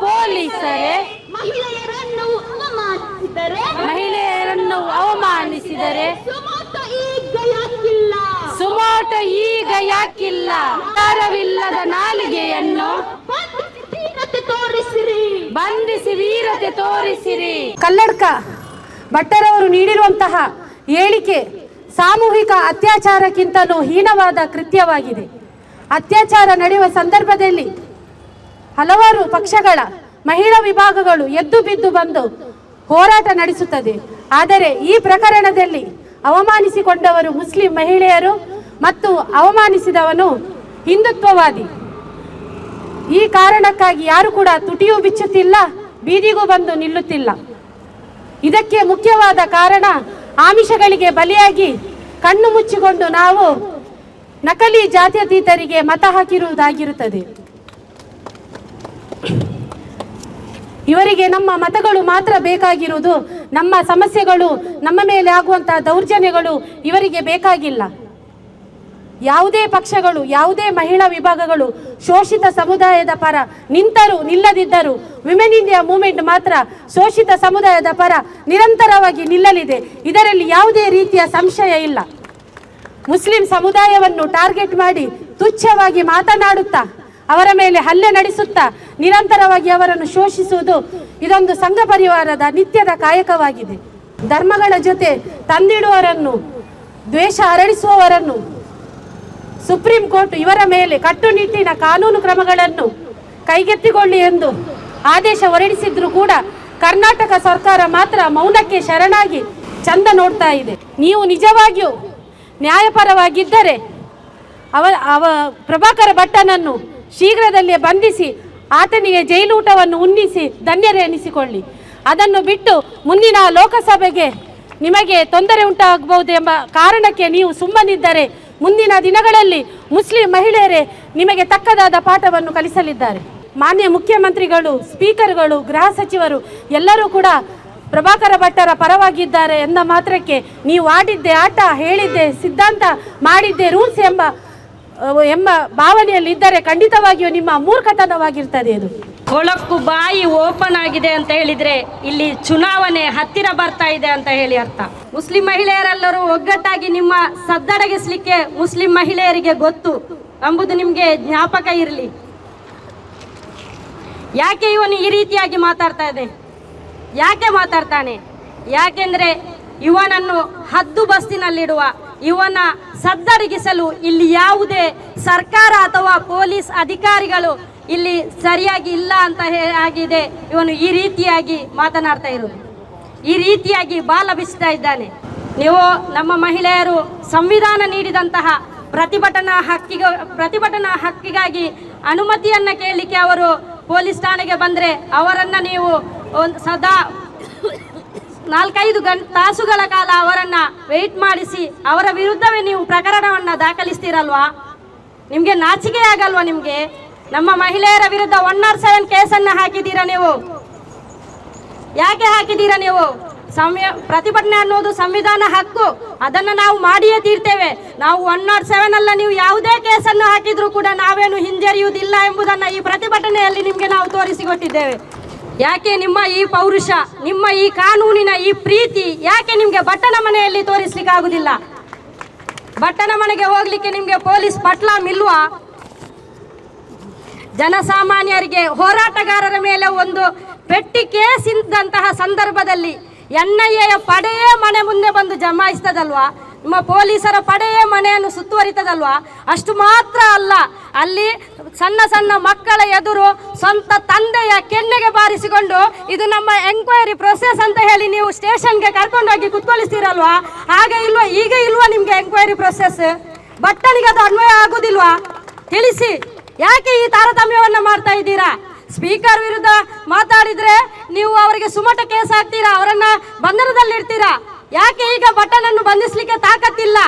ಪೊಲೀಸರೇ ಮಹಿಳೆಯರನ್ನು ಅವಮಾನಿಸಿದರೆ ಮಹಿಳೆಯರನ್ನು ಅವಮಾನಿಸಿದರೆ ಸುಮೋಟ ಈಗ ಯಾಕಿಲ್ಲ ಸುಮೋಟ ಈಗ ಯಾಕಿಲ್ಲ ಆಧಾರವಿಲ್ಲದ ನಾಲಿಗೆಯನ್ನು ತೋರಿಸಿರಿ. ಬಂಧಿಸಿ ವೀರತೆ ತೋರಿಸಿರಿ. ಕಲ್ಲಡ್ಕ ಭಟ್ಟರವರು ನೀಡಿರುವಂತಹ ಹೇಳಿಕೆ ಸಾಮೂಹಿಕ ಅತ್ಯಾಚಾರಕ್ಕಿಂತಲೂ ಹೀನವಾದ ಕೃತ್ಯವಾಗಿದೆ. ಅತ್ಯಾಚಾರ ನಡೆಯುವ ಸಂದರ್ಭದಲ್ಲಿ ಹಲವಾರು ಪಕ್ಷಗಳ ಮಹಿಳಾ ವಿಭಾಗಗಳು ಎದ್ದು ಬಿದ್ದು ಬಂದು ಹೋರಾಟ ನಡೆಸುತ್ತದೆ. ಆದರೆ ಈ ಪ್ರಕರಣದಲ್ಲಿ ಅವಮಾನಿಸಿಕೊಂಡವರು ಮುಸ್ಲಿಂ ಮಹಿಳೆಯರು ಮತ್ತು ಅವಮಾನಿಸಿದವನು ಹಿಂದುತ್ವವಾದಿ. ಈ ಕಾರಣಕ್ಕಾಗಿ ಯಾರು ಕೂಡ ತುಟಿಯೂ ಬಿಚ್ಚುತ್ತಿಲ್ಲ, ಬೀದಿಗೂ ಬಂದು ನಿಲ್ಲುತ್ತಿಲ್ಲ. ಇದಕ್ಕೆ ಮುಖ್ಯವಾದ ಕಾರಣ ಆಮಿಷಗಳಿಗೆ ಬಲಿಯಾಗಿ ಕಣ್ಣು ಮುಚ್ಚಿಕೊಂಡು ನಾವು ನಕಲಿ ಜಾತ್ಯತೀತರಿಗೆ ಮತ ಹಾಕಿರುವುದಾಗಿರುತ್ತದೆ. ಇವರಿಗೆ ನಮ್ಮ ಮತಗಳು ಮಾತ್ರ ಬೇಕಾಗಿರುವುದು. ನಮ್ಮ ಸಮಸ್ಯೆಗಳು, ನಮ್ಮ ಮೇಲೆ ಆಗುವಂತಹ ದೌರ್ಜನ್ಯಗಳು ಇವರಿಗೆ ಬೇಕಾಗಿಲ್ಲ. ಯಾವುದೇ ಪಕ್ಷಗಳು, ಯಾವುದೇ ಮಹಿಳಾ ವಿಭಾಗಗಳು, ಶೋಷಿತ ಸಮುದಾಯದ ಪರ ನಿಂತರೂ, ನಿಲ್ಲದಿದ್ದರೂ ವಿಮೆನ್ ಇಂಡಿಯಾ ಮೂವ್ಮೆಂಟ್ ಮಾತ್ರ ಶೋಷಿತ ಸಮುದಾಯದ ಪರ ನಿರಂತರವಾಗಿ ನಿಲ್ಲಲಿದೆ. ಇದರಲ್ಲಿ ಯಾವುದೇ ರೀತಿಯ ಸಂಶಯ ಇಲ್ಲ. ಮುಸ್ಲಿಂ ಸಮುದಾಯವನ್ನು ಟಾರ್ಗೆಟ್ ಮಾಡಿ ತುಚ್ಛವಾಗಿ ಮಾತನಾಡುತ್ತಾ, ಅವರ ಮೇಲೆ ಹಲ್ಲೆ ನಡೆಸುತ್ತಾ ನಿರಂತರವಾಗಿ ಅವರನ್ನು ಶೋಷಿಸುವುದು ಇದೊಂದು ಸಂಘ ಪರಿವಾರದ ನಿತ್ಯದ ಕಾಯಕವಾಗಿದೆ. ಧರ್ಮಗಳ ಜೊತೆ ತಂದಿಡುವವರನ್ನು, ದ್ವೇಷ ಹರಡಿಸುವವರನ್ನು, ಸುಪ್ರೀಂ ಕೋರ್ಟ್ ಇವರ ಮೇಲೆ ಕಟ್ಟುನಿಟ್ಟಿನ ಕಾನೂನು ಕ್ರಮಗಳನ್ನು ಕೈಗೆತ್ತಿಕೊಳ್ಳಿ ಎಂದು ಆದೇಶ ಹೊರಡಿಸಿದ್ರು ಕೂಡ ಕರ್ನಾಟಕ ಸರ್ಕಾರ ಮಾತ್ರ ಮೌನಕ್ಕೆ ಶರಣಾಗಿ ಚಂದ ನೋಡ್ತಾ ಇದೆ. ನೀವು ನಿಜವಾಗಿಯೂ ನ್ಯಾಯಪರವಾಗಿದ್ದರೆ ಅವ ಅವ ಪ್ರಭಾಕರ ಭಟ್ಟನನ್ನು ಶೀಘ್ರದಲ್ಲಿಯೇ ಬಂಧಿಸಿ ಆತನಿಗೆ ಜೈಲೂಟವನ್ನು ಉನ್ನಿಸಿ ಧನ್ಯರೆನಿಸಿಕೊಳ್ಳಿ ಅದನ್ನು ಬಿಟ್ಟು ಮುಂದಿನ ಲೋಕಸಭೆಗೆ ನಿಮಗೆ ತೊಂದರೆ ಉಂಟಾಗಬಹುದು ಎಂಬ ಕಾರಣಕ್ಕೆ ನೀವು ಸುಮ್ಮನಿದ್ದರೆ ಮುಂದಿನ ದಿನಗಳಲ್ಲಿ ಮುಸ್ಲಿಂ ಮಹಿಳೆಯರೇ ನಿಮಗೆ ತಕ್ಕದಾದ ಪಾಠವನ್ನು ಕಲಿಸಲಿದ್ದಾರೆ. ಮಾನ್ಯ ಮುಖ್ಯಮಂತ್ರಿಗಳು, ಸ್ಪೀಕರ್ಗಳು, ಗೃಹ ಸಚಿವರು ಎಲ್ಲರೂ ಕೂಡ ಪ್ರಭಾಕರ ಭಟ್ಟರ ಪರವಾಗಿದ್ದಾರೆ ಎಂದ ಮಾತ್ರಕ್ಕೆ ನೀವು ಆಡಿದ್ದೆ ಆಟ, ಹೇಳಿದ್ದೆ, ಸಿದ್ಧಾಂತ, ಮಾಡಿದ್ದೆ ರೂಲ್ಸ್ ಎಂಬ ಎಂಬ ಭಾವನೆಯಲ್ಲಿ ಇದ್ದರೆ ಖಂಡಿತವಾಗಿಯೂ ನಿಮ್ಮ ಮೂರ್ಖತನವಾಗಿರ್ತದೆ ಇದು ಕೊಳಕು ಬಾಯಿ ಓಪನ್ ಆಗಿದೆ ಅಂತ ಹೇಳಿದ್ರೆ ಇಲ್ಲಿ ಚುನಾವಣೆ ಹತ್ತಿರ ಬರ್ತಾ ಇದೆ ಅಂತ ಹೇಳಿ ಅರ್ಥ. ಮುಸ್ಲಿಂ ಮಹಿಳೆಯರೆಲ್ಲರೂ ಒಗ್ಗಟ್ಟಾಗಿ ನಿಮ್ಮ ಸದ್ದಡಗಿಸ್ಲಿಕ್ಕೆ ಮುಸ್ಲಿಂ ಮಹಿಳೆಯರಿಗೆ ಗೊತ್ತು ಎಂಬುದು ನಿಮಗೆ ಜ್ಞಾಪಕ ಇರಲಿ. ಯಾಕೆ ಇವನು ಈ ರೀತಿಯಾಗಿ ಮಾತಾಡ್ತಾ ಇದೆ? ಯಾಕೆ ಮಾತಾಡ್ತಾನೆ? ಯಾಕೆಂದ್ರೆ ಇವನನ್ನು ಹದ್ದು ಬಸ್ತಿನಲ್ಲಿಡುವ ಇವನ ಸದ್ದಡಗಿಸಲು ಇಲ್ಲಿ ಯಾವುದೇ ಸರ್ಕಾರ ಅಥವಾ ಪೊಲೀಸ್ ಅಧಿಕಾರಿಗಳು ಇಲ್ಲಿ ಸರಿಯಾಗಿ ಇಲ್ಲ ಅಂತ ಆಗಿದೆ. ಇವನು ಈ ರೀತಿಯಾಗಿ ಮಾತನಾಡ್ತಾ ಇರೋದು. ಈ ರೀತಿಯಾಗಿ ಬಾಲ ಬಿಸ್ತಾ ಇದ್ದಾನೆ. ನೀವು ನಮ್ಮ ಮಹಿಳೆಯರು ಸಂವಿಧಾನ ನೀಡಿದಂತಹ ಪ್ರತಿಭಟನಾ ಹಕ್ಕಿಗ, ಪ್ರತಿಭಟನಾ ಹಕ್ಕಿಗಾಗಿ ಅನುಮತಿಯನ್ನ ಕೇಳಲಿಕ್ಕೆ ಅವರು ಪೊಲೀಸ್ ಠಾಣೆಗೆ ಬಂದರೆ ಅವರನ್ನು ನೀವು ಒಂದು ಸದಾ ನಾಲ್ಕೈದು ಗಂಟೆ ತಾಸುಗಳ ಕಾಲ ಅವರನ್ನ ವೆಯ್ಟ್ ಮಾಡಿಸಿ ಅವರ ವಿರುದ್ಧವೇ ನೀವು ಪ್ರಕರಣವನ್ನು ದಾಖಲಿಸ್ತೀರಲ್ವಾ? ನಿಮಗೆ ನಾಚಿಕೆ ಆಗಲ್ವಾ ನಿಮಗೆ? ನಮ್ಮ ಮಹಿಳೆಯರ ವಿರುದ್ಧ ಒನ್ ನಾಟ್ ಸೆವೆನ್ ಕೇಸನ್ನು ಹಾಕಿದ್ದೀರಾ ನೀವು? ಯಾಕೆ ಹಾಕಿದ್ದೀರಾ ನೀವು? ಸಂವ್ಯ, ಪ್ರತಿಭಟನೆ ಅನ್ನೋದು ಸಂವಿಧಾನ ಹಕ್ಕು. ಅದನ್ನು ನಾವು ಮಾಡಿಯೇ ತೀರ್ತೇವೆ. ನಾವು ಒನ್ ನಾಟ್ ಸೆವೆನ್ ಅಲ್ಲ, ನೀವು ಯಾವುದೇ ಕೇಸನ್ನು ಹಾಕಿದ್ರೂ ಕೂಡ ನಾವೇನು ಹಿಂಜರಿಯುವುದಿಲ್ಲ ಎಂಬುದನ್ನು ಈ ಪ್ರತಿಭಟನೆಯಲ್ಲಿ ನಿಮಗೆ ನಾವು ತೋರಿಸಿಕೊಟ್ಟಿದ್ದೇವೆ. ಯಾಕೆ ನಿಮ್ಮ ಈ ಪೌರುಷ, ನಿಮ್ಮ ಈ ಕಾನೂನಿನ ಈ ಪ್ರೀತಿ ಯಾಕೆ ನಿಮಗೆ ಬಟ್ಟನ ಮನೆಯಲ್ಲಿ ತೋರಿಸ್ಲಿಕ್ಕೆ ಆಗುದಿಲ್ಲ? ಬಟ್ಟನ ಮನೆಗೆ ಹೋಗ್ಲಿಕ್ಕೆ ನಿಮಗೆ ಪೊಲೀಸ್ ಪಟ್ಲ ಮಿಲ್ವ? ಜನಸಾಮಾನ್ಯರಿಗೆ ಹೋರಾಟಗಾರರ ಮೇಲೆ ಒಂದು ಪೆಟ್ಟಿ ಕೇಸ್ ಇದ್ದಂತಹ ಸಂದರ್ಭದಲ್ಲಿ ಎನ್ ಐ ಪಡೆಯೇ ಮನೆ ಮುಂದೆ ಬಂದು ಜಮಾಯಿಸ್ತದಲ್ವಾ? ನಿಮ್ಮ ಪೊಲೀಸರ ಪಡೆಯೇ ಮನೆಯನ್ನು ಸುತ್ತುವರಿತದಲ್ವಾ? ಅಷ್ಟು ಮಾತ್ರ ಅಲ್ಲ. ಅಲ್ಲಿ ಸಣ್ಣ ಸಣ್ಣ ಮಕ್ಕಳ ಎದುರು ಸ್ವಂತ ತಂದೆಯ ಕೆನ್ನೆಗೆ ಬಾರಿಸಿಕೊಂಡು ಇದು ನಮ್ಮ ಎಂಕ್ವೈರಿ ಪ್ರೊಸೆಸ್ ಅಂತ ಹೇಳಿ ನೀವು ಸ್ಟೇಷನ್ಗೆ ಕರ್ಕೊಂಡೋಗಿ ಕುತ್ಕೊಳಿಸ್ತೀರಲ್ವಾ? ಹಾಗೆ ಇಲ್ವಾ? ಈಗ ಇಲ್ವಾ ನಿಮಗೆ ಎಂಕ್ವೈರಿ ಪ್ರೊಸೆಸ್ ಬಟ್ಟನಿಗೆ ಅದು ಅನ್ವಯ ಆಗುದಿಲ್ವಾ? ತಿಳಿಸಿ. ಯಾಕೆ ಈ ತಾರತಮ್ಯವನ್ನ ಮಾಡ್ತಾ ಇದ್ದೀರಾ? ಸ್ಪೀಕರ್ ವಿರುದ್ಧ ಮಾತಾಡಿದ್ರೆ ನೀವು ಅವರಿಗೆ ಸುಮಟ ಕೇಸ್ ಹಾಕ್ತೀರಾ? ಅವರನ್ನ ಬಂಧನದಲ್ಲಿಡ್ತೀರಾ? ಯಾಕೆ ಈಗ ಬಟನನ್ನು ಬಂಧಿಸಲಿಕ್ಕೆ ತಾಕತ್ತಿಲ್ಲ?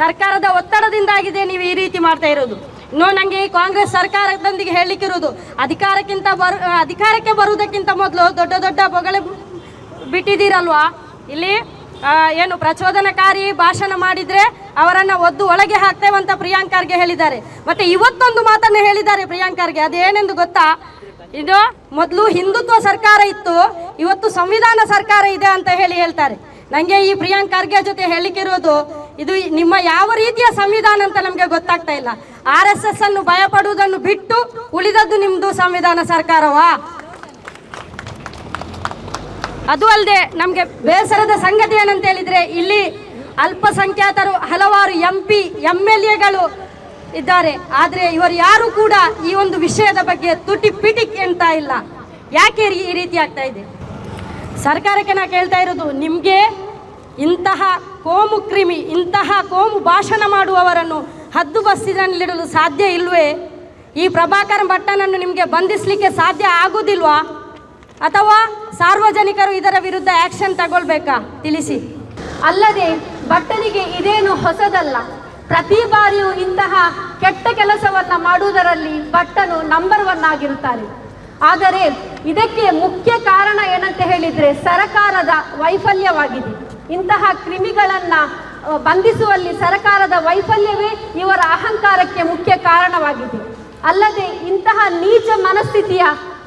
ಸರ್ಕಾರದ ಒತ್ತಡದಿಂದಾಗಿದೆ ನೀವು ಈ ರೀತಿ ಮಾಡ್ತಾ ಇರೋದು. ಇನ್ನು ನನಗೆ ಈ ಕಾಂಗ್ರೆಸ್ ಸರ್ಕಾರದೊಂದಿಗೆ ಹೇಳಲಿಕ್ಕಿರೋದು ಅಧಿಕಾರಕ್ಕಿಂತ ಬರು ಅಧಿಕಾರಕ್ಕೆ ಬರುವುದಕ್ಕಿಂತ ಮೊದಲು ದೊಡ್ಡ ದೊಡ್ಡ ಬೊಗಳೆ ಬಿಟ್ಟಿದ್ದೀರಲ್ವಾ? ಇಲ್ಲಿ ಏನು ಪ್ರಚೋದನಕಾರಿ ಭಾಷಣ ಮಾಡಿದ್ರೆ ಅವರನ್ನು ಒದ್ದು ಒಳಗೆ ಅಂತ ಪ್ರಿಯಾಂಕರ್ಗೆ ಹೇಳಿದ್ದಾರೆ. ಮತ್ತೆ ಇವತ್ತೊಂದು ಮಾತನ್ನು ಹೇಳಿದ್ದಾರೆ ಪ್ರಿಯಾಂಕರ್ಗೆ ಅದೇನೆಂದು ಗೊತ್ತಾ? ಇದು ಮೊದಲು ಹಿಂದುತ್ವ ಸರ್ಕಾರ ಇತ್ತು, ಇವತ್ತು ಸಂವಿಧಾನ ಸರ್ಕಾರ ಇದೆ ಅಂತ ಹೇಳಿ ಹೇಳ್ತಾರೆ. ನನಗೆ ಈ ಪ್ರಿಯಾಂಕ್ ಖರ್ಗೆ ಜೊತೆ ಹೇಳಿಕಿರೋದು ಇದು ನಿಮ್ಮ ಯಾವ ರೀತಿಯ ಸಂವಿಧಾನ ಅಂತ ನಮಗೆ ಗೊತ್ತಾಗ್ತಾ ಇಲ್ಲ. ಆರ್ ಎಸ್ ಎಸ್ ಅನ್ನು ಭಯಪಡುವುದನ್ನು ಬಿಟ್ಟು ಉಳಿದದ್ದು ನಿಮ್ಮದು ಸಂವಿಧಾನ ಸರ್ಕಾರವಾ? ಅದು ಅಲ್ಲದೆ ನಮಗೆ ಬೇಸರದ ಸಂಗತಿ ಏನಂತ ಹೇಳಿದ್ರೆ, ಇಲ್ಲಿ ಅಲ್ಪಸಂಖ್ಯಾತರು ಹಲವಾರು ಎಂ ಪಿ ಎಂ ಎಲ್ ಎಗಳು ಇದ್ದಾರೆ. ಆದರೆ ಇವರು ಯಾರು ಕೂಡ ಈ ಒಂದು ವಿಷಯದ ಬಗ್ಗೆ ತುಟಿ ಪಿಟಿಕ್ ಎಂತ ಇಲ್ಲ. ಯಾಕೆ ಈ ರೀತಿ ಆಗ್ತಾ ಇದೆ? ಸರ್ಕಾರಕ್ಕೆ ನಾ ಕೇಳ್ತಾ ಇರೋದು, ನಿಮಗೆ ಇಂತಹ ಕೋಮು ಕ್ರಿಮಿ, ಇಂತಹ ಕೋಮು ಭಾಷಣ ಮಾಡುವವರನ್ನು ಹದ್ದು ಬಸ್ಸಿನಲ್ಲಿಡಲು ಸಾಧ್ಯ ಇಲ್ವೇ? ಈ ಪ್ರಭಾಕರ್ ಭಟ್ಟನನ್ನು ನಿಮಗೆ ಬಂಧಿಸಲಿಕ್ಕೆ ಸಾಧ್ಯ ಆಗುವುದಿಲ್ವಾ ಅಥವಾ ಸಾರ್ವಜನಿಕರು ಇದರ ವಿರುದ್ಧ ಆ್ಯಕ್ಷನ್ ತಗೊಳ್ಬೇಕಾ? ತಿಳಿಸಿ. ಅಲ್ಲದೆ, ಭಟ್ಟನಿಗೆ ಇದೇನು ಹೊಸದಲ್ಲ. ಪ್ರತಿ ಬಾರಿಯೂ ಇಂತಹ ಕೆಟ್ಟ ಕೆಲಸವನ್ನು ಮಾಡುವುದರಲ್ಲಿ ಭಟ್ಟನು ನಂಬರ್ ಒನ್ ಆಗಿರುತ್ತಾರೆ ಆದರೆ ಇದಕ್ಕೆ ಮುಖ್ಯ ಕಾರಣ ಏನಂತ ಹೇಳಿದ್ರೆ ಸರಕಾರದ ವೈಫಲ್ಯವಾಗಿದೆ. ಇಂತಹ ಕ್ರಿಮಿಗಳನ್ನ ಬಂಧಿಸುವಲ್ಲಿ ಸರಕಾರದ ವೈಫಲ್ಯವೇ ಇವರ ಅಹಂಕಾರಕ್ಕೆ ಮುಖ್ಯ ಕಾರಣವಾಗಿದೆ. ಅಲ್ಲದೆ ಇಂತಹ ನೀಚ ಮನಸ್ಥಿತಿಯ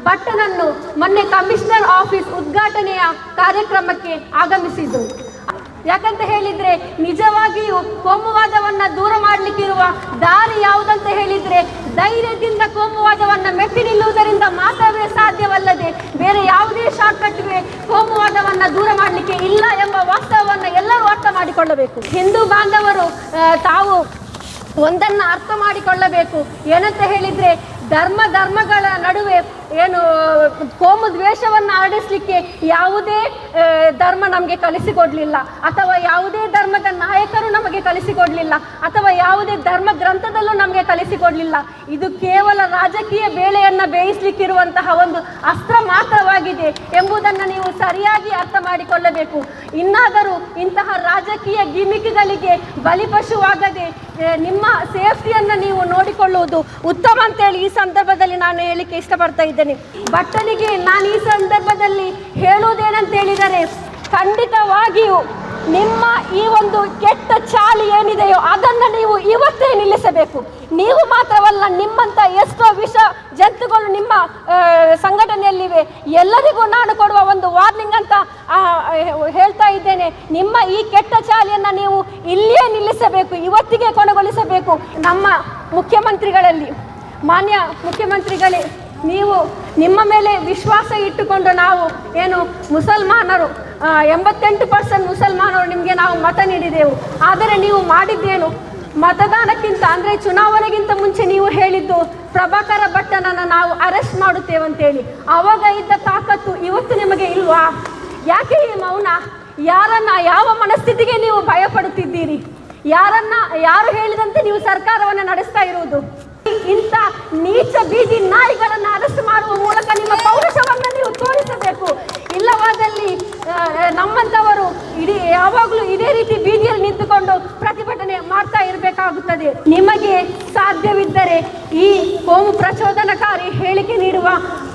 ಭಟ್ಟನನ್ನು ಮೊನ್ನೆ ಕಮಿಷನರ್ ಆಫೀಸ್ ಉದ್ಘಾಟನೆಯ ಕಾರ್ಯಕ್ರಮಕ್ಕೆ ಆಗಮಿಸಿದ್ರು ಯಾಕಂತ ಹೇಳಿದ್ರೆ ನಿಜವಾಗಿಯೂ ಕೋಮುವಾದವನ್ನ ದೂರ ಮಾಡಲಿಕ್ಕಿರುವ ದಾರಿ ಯಾವುದಂತ ಹೇಳಿದ್ರೆ ಧೈರ್ಯದಿಂದ ಕೋಮುವಾದವನ್ನ ಮೆಟ್ಟಿ ನಿಲ್ಲುವುದರಿಂದ ಮಾತ್ರವೇ ಸಾಧ್ಯವಲ್ಲದೆ ಬೇರೆ ಯಾವುದೇ ಶಾರ್ಟ್ಕಟ್ಗೆ ಕೋಮುವಾದವನ್ನ ದೂರ ಮಾಡಲಿಕ್ಕೆ ಇಲ್ಲ ಎಂಬ ವಾಸ್ತವವನ್ನು ಎಲ್ಲರೂ ಅರ್ಥ ಮಾಡಿಕೊಳ್ಳಬೇಕು. ಹಿಂದೂ ಬಾಂಧವರು ತಾವು ಒಂದನ್ನ ಅರ್ಥ ಮಾಡಿಕೊಳ್ಳಬೇಕು. ಏನಂತ ಹೇಳಿದ್ರೆ ಧರ್ಮ ಧರ್ಮಗಳ ನಡುವೆ ಏನು ಕೋಮು ದ್ವೇಷವನ್ನು ಹರಡಿಸ್ಲಿಕ್ಕೆ ಯಾವುದೇ ಧರ್ಮ ನಮಗೆ ಕಲಿಸಿಕೊಡ್ಲಿಲ್ಲ. ಅಥವಾ ಯಾವುದೇ ಧರ್ಮದ ನಾಯಕರು ನಮಗೆ ಕಲಿಸಿಕೊಡ್ಲಿಲ್ಲ. ಅಥವಾ ಯಾವುದೇ ಧರ್ಮ ಗ್ರಂಥದಲ್ಲೂ ನಮಗೆ ಕಲಿಸಿಕೊಡ್ಲಿಲ್ಲ. ಇದು ಕೇವಲ ರಾಜಕೀಯ ಬೇಳೆಯನ್ನು ಬೇಯಿಸ್ಲಿಕ್ಕಿರುವಂತಹ ಒಂದು ಅಸ್ತ್ರ ಮಾತ್ರವಾಗಿದೆ ಎಂಬುದನ್ನು ನೀವು ಸರಿಯಾಗಿ ಅರ್ಥ ಮಾಡಿಕೊಳ್ಳಬೇಕು. ಇನ್ನಾದರೂ ಇಂತಹ ರಾಜಕೀಯ ಗಿಮಿಕ್ಗಳಿಗೆ ಬಲಿಪಶುವಾಗದೆ ನಿಮ್ಮ ಸೇಫ್ಟಿಯನ್ನು ನೀವು ನೋಡಿಕೊಳ್ಳುವುದು ಉತ್ತಮ ಅಂತೇಳಿ ಈ ಸಂದರ್ಭದಲ್ಲಿ ನಾನು ಹೇಳಿಕ್ಕೆ ಇಷ್ಟಪಡ್ತಾ ಇದ್ದೇನೆ. ಬಟ್ಟಲಿಗೆ ನಾನು ಈ ಸಂದರ್ಭದಲ್ಲಿ ಹೇಳುವುದೇನಂತ ಹೇಳಿದರೆ ಖಂಡಿತವಾಗಿಯೂ ನಿಮ್ಮ ಈ ಒಂದು ಕೆಟ್ಟ ಚಾಳಿ ಏನಿದೆಯೋ ಅದನ್ನು ನೀವು ಇವತ್ತೇ ನಿಲ್ಲಿಸಬೇಕು. ನೀವು ಮಾತ್ರವಲ್ಲ, ನಿಮ್ಮಂತ ಎಷ್ಟೋ ವಿಷ ಜಂತುಗಳು ನಿಮ್ಮ ಸಂಘಟನೆಯಲ್ಲಿವೆ. ಎಲ್ಲರಿಗೂ ನಾನು ಕೊಡುವ ಒಂದು ವಾರ್ನಿಂಗ್ ಅಂತ ಹೇಳ್ತಾ ಇದ್ದೇನೆ. ನಿಮ್ಮ ಈ ಕೆಟ್ಟ ಚಾಳಿಯನ್ನು ನೀವು ಇಲ್ಲಿಯೇ ನಿಲ್ಲಿಸಬೇಕು, ಇವತ್ತಿಗೆ ಕೊನೆಗೊಳಿಸಬೇಕು. ನಮ್ಮ ಮುಖ್ಯಮಂತ್ರಿಗಳಲ್ಲಿ, ಮಾನ್ಯ ಮುಖ್ಯಮಂತ್ರಿಗಳೇ ನೀವು ನಿಮ್ಮ ಮೇಲೆ ವಿಶ್ವಾಸ ಇಟ್ಟುಕೊಂಡು ನಾವು ಏನು ಮುಸಲ್ಮಾನರು ಎಂಬತ್ತೆಂಟು ಪರ್ಸೆಂಟ್ ಮುಸಲ್ಮಾನರು ನಿಮಗೆ ನಾವು ಮತ ನೀಡಿದೆವು. ಆದರೆ ನೀವು ಮಾಡಿದ್ದೇನು? ಮತದಾನಕ್ಕಿಂತ ಅಂದರೆ ಚುನಾವಣೆಗಿಂತ ಮುಂಚೆ ನೀವು ಹೇಳಿದ್ದು ಪ್ರಭಾಕರ ಭಟ್ಟನನ್ನು ನಾವು ಅರೆಸ್ಟ್ ಮಾಡುತ್ತೇವಂತೇಳಿ ಆವಾಗ ಇದ್ದ ತಾಕತ್ತು ಇವತ್ತು ನಿಮಗೆ ಇಲ್ವಾ? ಯಾಕೆ ಈ ಮೌನ? ಯಾರನ್ನ, ಯಾವ ಮನಸ್ಥಿತಿಗೆ ನೀವು ಭಯಪಡುತ್ತಿದ್ದೀರಿ? ಯಾರನ್ನ, ಯಾರು ಹೇಳಿದಂತೆ ನೀವು ಸರ್ಕಾರವನ್ನು ನಡೆಸ್ತಾ ಇರುವುದು? ನೀಚ ಬೀದಿ ನಾಯಿಗಳನ್ನು ಅರೆಸ್ಟ್ ಮಾಡುವ ಮೂಲಕ ನಿಮ್ಮ ಪೌರುಷವನ್ನು ನೀವು ತೋರಿಸಬೇಕು. ಇಲ್ಲವಾದಲ್ಲಿ ನಮ್ಮಂತವರು ಇಡೀ, ಯಾವಾಗಲೂ ಇದೇ ರೀತಿ ಬೀದಿಯಲ್ಲಿ ನಿಂತುಕೊಂಡು ಪ್ರತಿಭಟನೆ ಮಾಡ್ತಾ ಇರಬೇಕಾಗುತ್ತದೆ. ನಿಮಗೆ ಸಾಧ್ಯವಿದ್ದರೆ ಈ ಕೋಮು ಪ್ರಚೋದನಕಾರಿ ಹೇಳಿಕೆ ನೀಡುವ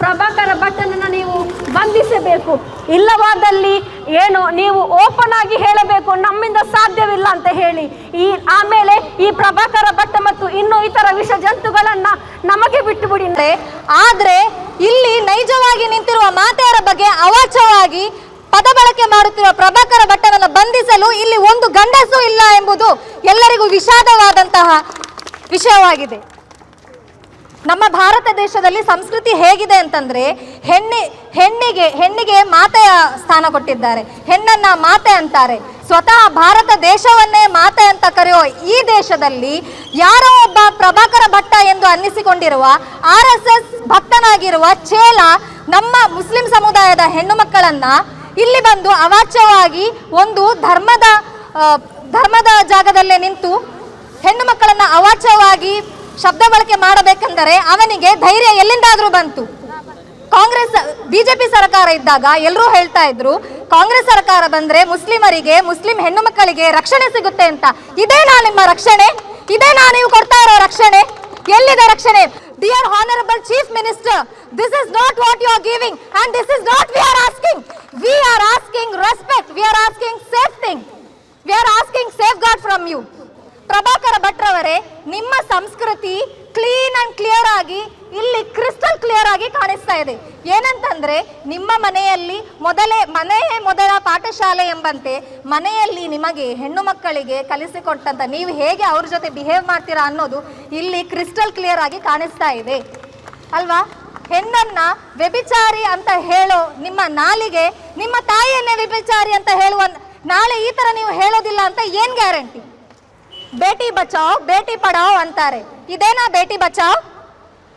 ಪ್ರಭಾಕರ ಭಟ್ಟನನ್ನು ನೀವು ಬಂಧಿಸಬೇಕು. ಇಲ್ಲವಾದಲ್ಲಿ ಏನು, ನೀವು ಓಪನ್ ಆಗಿ ಹೇಳಬೇಕು, ನಮ್ಮಿಂದ ಸಾಧ್ಯವಿಲ್ಲ ಅಂತ ಹೇಳಿ. ಈ, ಆಮೇಲೆ ಈ ಪ್ರಭಾಕರ ಭಟ್ಟ ಮತ್ತು ಇನ್ನೂ ಇತರ ವಿಷ ಜಂತುಗಳನ್ನ ನಮಗೆ ಬಿಟ್ಟು ಬಿಡಿ ಆದ್ರೆ ಇಲ್ಲಿ ನೈಜವಾಗಿ ನಿಂತಿರುವ ಮಾತೆಯರ ಬಗ್ಗೆ ಅವಾಚವಾಗಿ ಪದ ಬಳಕೆ ಮಾಡುತ್ತಿರುವ ಪ್ರಭಾಕರ ಭಟ್ಟರನ್ನು ಬಂಧಿಸಲು ಇಲ್ಲಿ ಒಂದು ಗಂಡಸು ಇಲ್ಲ ಎಂಬುದು ಎಲ್ಲರಿಗೂ ವಿಷಾದವಾದಂತಹ ವಿಷಯವಾಗಿದೆ. ನಮ್ಮ ಭಾರತ ದೇಶದಲ್ಲಿ ಸಂಸ್ಕೃತಿ ಹೇಗಿದೆ ಅಂತಂದ್ರೆ ಹೆಣ್ಣಿ ಹೆಣ್ಣಿಗೆ ಹೆಣ್ಣಿಗೆ ಮಾತೆಯ ಸ್ಥಾನ ಕೊಟ್ಟಿದ್ದಾರೆ. ಹೆಣ್ಣನ್ನ ಮಾತೆ ಅಂತಾರೆ. ಸ್ವತಃ ಭಾರತ ದೇಶವನ್ನೇ ಮಾತೆ ಅಂತ ಕರೆಯೋ ಈ ದೇಶದಲ್ಲಿ ಯಾರೋ ಒಬ್ಬ ಪ್ರಭಾಕರ ಭಟ್ಟ ಎಂದು ಅನ್ನಿಸಿಕೊಂಡಿರುವ ಆರ್ ಎಸ್ ಎಸ್ ಭಕ್ತನಾಗಿರುವ ಚೇಲ ನಮ್ಮ ಮುಸ್ಲಿಂ ಸಮುದಾಯದ ಹೆಣ್ಣು ಮಕ್ಕಳನ್ನ ಇಲ್ಲಿ ಬಂದು ಅವಾಚ್ಯವಾಗಿ ಒಂದು ಧರ್ಮದ ಧರ್ಮದ ಜಾಗದಲ್ಲೇ ನಿಂತು ಹೆಣ್ಣು ಮಕ್ಕಳನ್ನ ಅವಾಚ್ಯವಾಗಿ ಶಬ್ದ ಬಳಕೆ ಮಾಡಬೇಕೆಂದರೆ ಅವನಿಗೆ ಧೈರ್ಯ ಎಲ್ಲಿಂದಾದರೂ ಬಂತು. ಕಾಂಗ್ರೆಸ್, ಬಿಜೆಪಿ ಸರ್ಕಾರ ಇದ್ದಾಗ ಎಲ್ಲರೂ ಹೇಳ್ತಾ ಇದ್ರು, ಕಾಂಗ್ರೆಸ್ ಸರ್ಕಾರ ಬಂದ್ರೆ ಮುಸ್ಲಿಮರಿಗೆ, ಮುಸ್ಲಿಂ ಹೆಣ್ಣು ಮಕ್ಕಳಿಗೆ ರಕ್ಷಣೆ ಸಿಗುತ್ತೆ ಅಂತ. ಇದೇನಾ ನಿಮ್ಮ ರಕ್ಷಣೆ? ಇದೇನಾ ನೀವು ಕೊಡ್ತಾ ಇರೋ ರಕ್ಷಣೆ? ಎಲ್ಲಿದೆ ರಕ್ಷಣೆ? Dear honourable chief minister this is not what you are giving and this is not we are asking we are asking respect we are asking safe thing we are asking safeguard from you Prabhakara ಭಟ್ರವರೇ ನಿಮ್ಮ ಸಂಸ್ಕೃತಿ clean and clear ಆಗಿ, ಇಲ್ಲಿ crystal clear ಆಗಿ ಕಾಣಿಸ್ತಾ ಇದೆ. ಏನಂತಂದ್ರೆ, ನಿಮ್ಮ ಮನೆಯಲ್ಲಿ ಮೊದಲೇ, ಮನೆಯೇ ಮೊದಲ ಪಾಠಶಾಲೆ ಎಂಬಂತೆ, ಮನೆಯಲ್ಲಿ ನಿಮಗೆ ಹೆಣ್ಣು ಮಕ್ಕಳಿಗೆ ಕಲಿಸಿಕೊಟ್ಟಂತ ನೀವು ಹೇಗೆ ಅವ್ರ ಜೊತೆ ಬಿಹೇವ್ ಮಾಡ್ತೀರಾ ಅನ್ನೋದು ಇಲ್ಲಿ ಕ್ರಿಸ್ಟಲ್ ಕ್ಲಿಯರ್ ಆಗಿ ಕಾಣಿಸ್ತಾ ಇದೆ. ಅಲ್ವಾ? ಹೆಣ್ಣನ್ನ ವ್ಯಭಿಚಾರಿ ಅಂತ ಹೇಳೋ ನಿಮ್ಮ ನಾಲಿಗೆ, ನಿಮ್ಮ ತಾಯಿಯನ್ನೇ ವ್ಯಭಿಚಾರಿ ಅಂತ ಹೇಳುವ ನಾಳೆ ಈ ತರ ನೀವು ಹೇಳೋದಿಲ್ಲ ಅಂತ ಏನ್ ಗ್ಯಾರಂಟಿ ಬೇಟಿ ಬಚಾವ್, ಬೇಟಿ ಪಡಾವ್ ಅಂತಾರೆ. ಇದೇನಾ ಬೇಟಿ ಬಚಾವ್?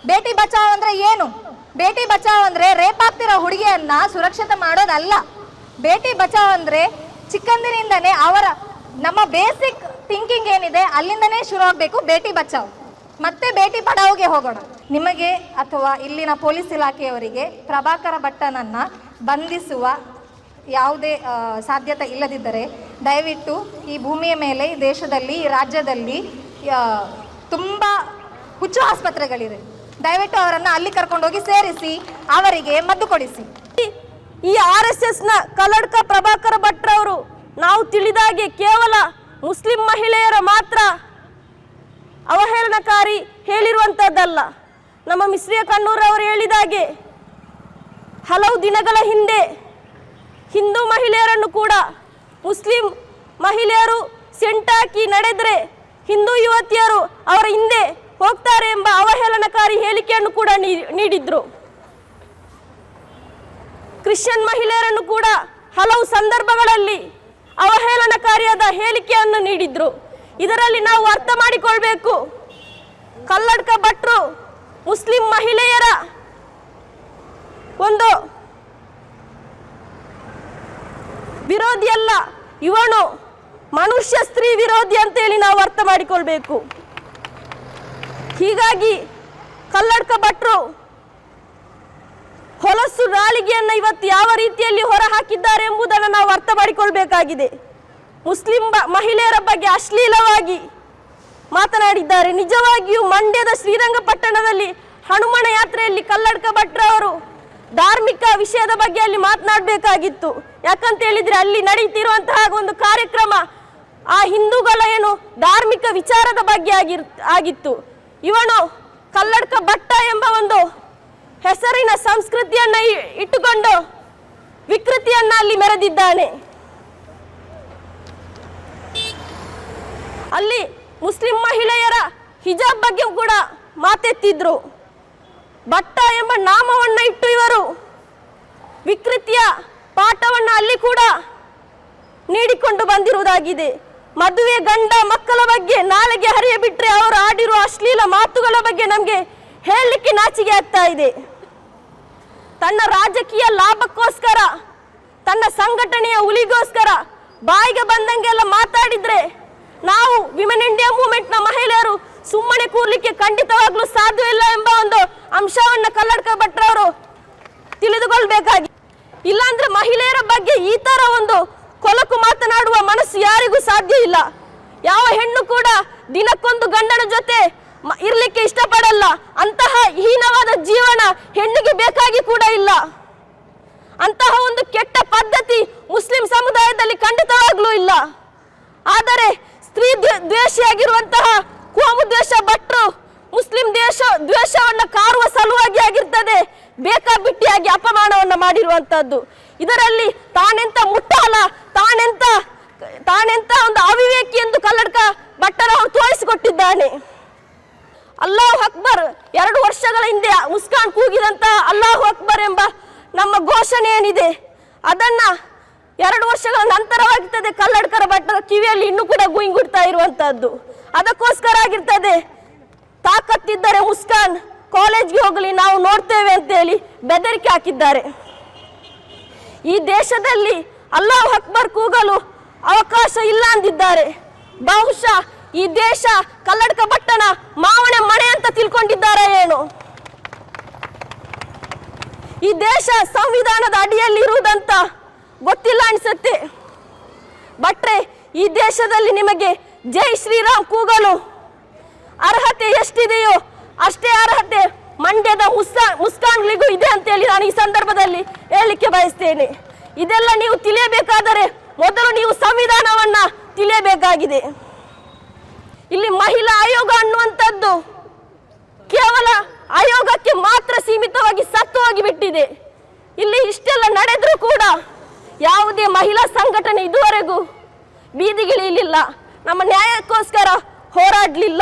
ಬೇಟಿ ಬಚಾವ್ ಅಂದ್ರೆ ಏನು? ಬೇಟಿ ಬಚಾವ್ ಅಂದ್ರೆ ರೇಪ್ ಆಗ್ತಿರೋ ಹುಡುಗಿಯನ್ನ ಸುರಕ್ಷಿತ ಮಾಡೋದಲ್ಲ. ಬೇಟಿ ಬಚಾವ್ ಅಂದ್ರೆ ಚಿಕ್ಕಂದಿನಿಂದನೇ ಅವರ, ನಮ್ಮ ಬೇಸಿಕ್ ಥಿಂಕಿಂಗ್ ಏನಿದೆ ಅಲ್ಲಿಂದನೇ ಶುರು ಆಗಬೇಕು ಬೇಟಿ ಬಚಾವ್. ಮತ್ತೆ ಬೇಟಿ ಪಡಾವ್ಗೆ ಹೋಗೋಣ. ನಿಮಗೆ ಅಥವಾ ಇಲ್ಲಿನ ಪೊಲೀಸ್ ಇಲಾಖೆಯವರಿಗೆ ಪ್ರಭಾಕರ ಭಟ್ಟನನ್ನ ಬಂಧಿಸುವ ಯಾವುದೇ ಸಾಧ್ಯತೆ ಇಲ್ಲದಿದ್ದರೆ ದಯವಿಟ್ಟು ಈ ಭೂಮಿಯ ಮೇಲೆ ದೇಶದಲ್ಲಿ ರಾಜ್ಯದಲ್ಲಿ ತುಂಬ ಹುಚ್ಚು ಆಸ್ಪತ್ರೆಗಳಿವೆ. ದಯವಿಟ್ಟು ಅವರನ್ನು ಅಲ್ಲಿ ಕರ್ಕೊಂಡೋಗಿ ಸೇರಿಸಿ, ಅವರಿಗೆ ಮದ್ದು ಕೊಡಿಸಿ. ಈ ಆರ್ ಎಸ್ ಎಸ್ನ ಕಲ್ಲಡ್ಕ ಪ್ರಭಾಕರ ಭಟ್ರವರು ನಾವು ತಿಳಿದಾಗೆ ಕೇವಲ ಮುಸ್ಲಿಂ ಮಹಿಳೆಯರ ಮಾತ್ರ ಅವಹೇಳನಕಾರಿ ಹೇಳಿರುವಂಥದ್ದಲ್ಲ ನಮ್ಮ ಮಿಶ್ರಿಯ ಕಣ್ಣೂರವರು ಹೇಳಿದಾಗೆ, ಹಲವು ದಿನಗಳ ಹಿಂದೆ ಹಿಂದೂ ಮಹಿಳೆಯರನ್ನು ಕೂಡ ಮುಸ್ಲಿಂ ಮಹಿಳೆಯರು ಸೆಂಟಾಕಿ ನಡೆದರೆ ಹಿಂದೂ ಯುವತಿಯರು ಅವರ ಹಿಂದೆ ಹೋಗ್ತಾರೆ ಎಂಬ ಅವಹೇಳನಕಾರಿ ಹೇಳಿಕೆಯನ್ನು ಕೂಡ ನೀಡಿದ್ರು. ಕ್ರಿಶ್ಚಿಯನ್ ಮಹಿಳೆಯರನ್ನು ಕೂಡ ಹಲವು ಸಂದರ್ಭಗಳಲ್ಲಿ ಅವಹೇಳನಕಾರಿಯಾದ ಹೇಳಿಕೆಯನ್ನು ನೀಡಿದ್ರು. ಇದರಲ್ಲಿ ನಾವು ಅರ್ಥ ಮಾಡಿಕೊಳ್ಬೇಕು. ಕಲ್ಲಡ್ಕ ಭಟ್ರು ಮುಸ್ಲಿಂ ಮಹಿಳೆಯರ ಒಂದು ವಿರೋಧಿಯಲ್ಲ ಇವನು. ಮನುಷ್ಯ ಸ್ತ್ರೀ ವಿರೋಧಿ ಅಂತೇಳಿ ನಾವು ಅರ್ಥ ಮಾಡಿಕೊಳ್ಬೇಕು. ಹೀಗಾಗಿ ಕಲ್ಲಡ್ಕ ಭಟ್ರು ಹೊಲಸು ನಾಲಿಗೆಯನ್ನು ಇವತ್ತು ಯಾವ ರೀತಿಯಲ್ಲಿ ಹೊರ ಹಾಕಿದ್ದಾರೆ ಎಂಬುದನ್ನು ನಾವು ಅರ್ಥ ಮಾಡಿಕೊಳ್ಬೇಕಾಗಿದೆ. ಮುಸ್ಲಿಂ ಮಹಿಳೆಯರ ಬಗ್ಗೆ ಅಶ್ಲೀಲವಾಗಿ ಮಾತನಾಡಿದ್ದಾರೆ. ನಿಜವಾಗಿಯೂ ಮಂಡ್ಯದ ಶ್ರೀರಂಗಪಟ್ಟಣದಲ್ಲಿ ಹನುಮನ ಯಾತ್ರೆಯಲ್ಲಿ ಕಲ್ಲಡ್ಕ ಭಟ್ರ ಅವರು ಧಾರ್ಮಿಕ ವಿಷಯದ ಬಗ್ಗೆ ಅಲ್ಲಿ ಮಾತನಾಡಬೇಕಾಗಿತ್ತು. ಯಾಕಂತ ಹೇಳಿದ್ರೆ ಅಲ್ಲಿ ನಡೀತಿರುವಂತಹ ಒಂದು ಕಾರ್ಯಕ್ರಮ ಆ ಹಿಂದೂಗಳ ಏನು ಧಾರ್ಮಿಕ ವಿಚಾರದ ಬಗ್ಗೆ ಆಗಿರ್, ಆಗಿತ್ತು. ಇವನು ಕಲ್ಲಡ್ಕ ಭಟ್ಟ ಎಂಬ ಒಂದು ಹೆಸರಿನ ಸಂಸ್ಕೃತಿಯನ್ನ ಇಟ್ಟುಕೊಂಡು ವಿಕೃತಿಯನ್ನ ಅಲ್ಲಿ ಮೆರೆದಿದ್ದಾನೆ. ಅಲ್ಲಿ ಮುಸ್ಲಿಂ ಮಹಿಳೆಯರ ಹಿಜಾಬ್ ಬಗ್ಗೆ ಕೂಡ ಮಾತೆತ್ತಿದ್ರು. ಭಟ್ಟ ಎಂಬ ನಾಮವನ್ನ ಇಟ್ಟು ಇವರು ವಿಕೃತಿಯ ಪಾಠವನ್ನು ಅಲ್ಲಿ ಕೂಡ ನೀಡಿಕೊಂಡು ಬಂದಿರುವುದಾಗಿದೆ. ಮದುವೆ ಗಂಡ ಮಕ್ಕಳ ಬಗ್ಗೆ ನಾಳೆಗೆ ಹರಿಯ ಬಿಟ್ಟರೆ ಅವರು ಆಡಿರುವ ಅಶ್ಲೀಲ ಮಾತುಗಳ ಬಗ್ಗೆ ನಮಗೆ ಹೇಳಲಿಕ್ಕೆ ನಾಚಿಕೆ ಆಗ್ತಾ ಇದೆ. ತನ್ನ ರಾಜಕೀಯ ಲಾಭಕ್ಕೋಸ್ಕರ, ತನ್ನ ಸಂಘಟನೆಯ ಉಳಿಗೋಸ್ಕರ ಬಾಯಿಗೆ ಬಂದಂಗೆಲ್ಲ ಮಾತಾಡಿದ್ರೆ ನಾವು ವಿಮೆನ್ ಇಂಡಿಯಾ ಮೂವ್ಮೆಂಟ್ನ ಮಹಿಳೆಯರು ಸುಮ್ಮನೆ ಕೂರ್ಲಿಕ್ಕೆ ಖಂಡಿತವಾಗ್ಲೂ ಸಾಧ್ಯವಿಲ್ಲ ಎಂಬ ಒಂದು ಅಂಶವನ್ನ ಕಲ್ಲಡ್ಕ ಭಟ್ರವರು ತಿಳಿದುಕೊಳ್ಬೇಕಾಗಿ. ಇಲ್ಲಾಂದ್ರೆ ಮಹಿಳೆಯರ ಬಗ್ಗೆ ಈ ತರ ಒಂದು ಕೊಲಕು ಮಾತನಾಡುವ ಮನಸ್ಸು ಯಾರಿಗೂ ಸಾಧ್ಯ ಇಲ್ಲ. ಯಾವ ಹೆಣ್ಣು ಕೂಡ ದಿನಕ್ಕೊಂದು ಗಂಡನ ಜೊತೆ ಇರ್ಲಿಕ್ಕೆ ಇಷ್ಟಪಡಲ್ಲ. ಅಂತಹ ಹೀನವಾದ ಜೀವನ ಹೆಣ್ಣಿಗೆ ಬೇಕಾಗಿ ಕೂಡ ಇಲ್ಲ. ಅಂತಹ ಒಂದು ಕೆಟ್ಟ ಪದ್ಧತಿ ಮುಸ್ಲಿಂ ಸಮುದಾಯದಲ್ಲಿ ಖಂಡಿತವಾಗ್ಲೂ ಇಲ್ಲ. ಆದರೆ ಸ್ತ್ರೀ ದ್ವೇ- ದ್ವೇಷಿಯಾಗಿರುವಂತಹ ಕೋಮು ದ್ವೇಷ ಭಟ್ರು ಮುಸ್ಲಿಂ ದೇಶ ದ್ವೇಷವನ್ನ ಕಾರುವ ಸಲುವಾಗಿ ಆಗಿರ್ತದೆ ಬೇಕಾಬಿಟ್ಟಿಯಾಗಿ ಅಪಮಾನವನ್ನ ಮಾಡಿರುವಂತಹದ್ದು. ಇದರಲ್ಲಿ ತಾನೆಂತ ಮುಟ್ಟಾಲ, ತಾನೆಂತ ತಾನೆಂತ ಒಂದು ಅವಿವೇಕಿ ಎಂದು ಕಲ್ಲಡ್ಕ ಭಟ್ಟರವರು ತೋರಿಸಿಕೊಟ್ಟಿದ್ದಾನೆ. ಅಲ್ಲಾಹು ಅಕ್ಬರ್ ಎರಡು ವರ್ಷಗಳ ಹಿಂದೆ ಮುಸ್ಕಾನ್ ಕೂಗಿದಂತ ಅಲ್ಲಾಹು ಅಕ್ಬರ್ ಎಂಬ ನಮ್ಮ ಘೋಷಣೆ ಏನಿದೆ? ಅದನ್ನ ಎರಡು ವರ್ಷಗಳ ನಂತರವಾಗಿರ್ತದೆ ಕಲ್ಲಡ್ಕರ ಭಟ್ಟರ ಕಿವಿಯಲ್ಲಿ ಇನ್ನೂ ಕೂಡ ಗುಯಿಂಗುಡ್ತಾ ಇರುವಂತಹದ್ದು. ಅದಕ್ಕೋಸ್ಕರ ಆಗಿರ್ತದೆ ತಾಕತ್ತಿದ್ದರೆ ಮುಸ್ಕಾನ್ ಕಾಲೇಜ್ಗೆ ಹೋಗಲಿ, ನಾವು ನೋಡ್ತೇವೆ ಅಂತೇಳಿ ಬೆದರಿಕೆ ಹಾಕಿದ್ದಾರೆ. ಈ ದೇಶದಲ್ಲಿ ಅಲ್ಲಾಹ್ ಅಕ್ಬರ್ ಕೂಗಲು ಅವಕಾಶ ಇಲ್ಲ ಅಂದಿದ್ದಾರೆ. ಬಹುಶಃ ಈ ದೇಶ ಕಲ್ಲಡ್ಕ ಪಟ್ಟಣ ಮಾವನ ಮನೆ ಅಂತ ತಿಳ್ಕೊಂಡಿದ್ದಾರೆ ಏನು? ಈ ದೇಶ ಸಂವಿಧಾನದ ಅಡಿಯಲ್ಲಿ ಇರುವುದಂತ ಗೊತ್ತಿಲ್ಲ ಅನ್ಸುತ್ತೆ. ಬಟ್ರೆ ಈ ದೇಶದಲ್ಲಿ ನಿಮಗೆ ಜೈ ಶ್ರೀರಾಮ್ ಕೂಗಲು ಅರ್ಹತೆ ಎಷ್ಟಿದೆಯೋ ಅಷ್ಟೇ ಅರ್ಹತೆ ಮಂಡ್ಯದ ಮುಸ್ತಾ ಮುಸ್ಕಾನ್ಗಳಿಗೂ ಇದೆ ಅಂತೇಳಿ ನಾನು ಈ ಸಂದರ್ಭದಲ್ಲಿ ಹೇಳಲಿಕ್ಕೆ ಬಯಸ್ತೇನೆ. ಇದೆಲ್ಲ ನೀವು ತಿಳಿಯಬೇಕಾದರೆ ಮೊದಲು ನೀವು ಸಂವಿಧಾನವನ್ನ ತಿಳಿಯಬೇಕಾಗಿದೆ. ಇಲ್ಲಿ ಮಹಿಳಾ ಆಯೋಗ ಅನ್ನುವಂಥದ್ದು ಕೇವಲ ಆಯೋಗಕ್ಕೆ ಮಾತ್ರ ಸೀಮಿತವಾಗಿ ಸತ್ವವಾಗಿ ಬಿಟ್ಟಿದೆ. ಇಲ್ಲಿ ಇಷ್ಟೆಲ್ಲ ನಡೆದರೂ ಕೂಡ ಯಾವುದೇ ಮಹಿಳಾ ಸಂಘಟನೆ ಇದುವರೆಗೂ ಬೀದಿಗಿಳಿಯಲಿಲ್ಲ. ನಮ್ಮ ನ್ಯಾಯಕ್ಕೋಸ್ಕರ ಹೋರಾಡಲಿಲ್ಲ.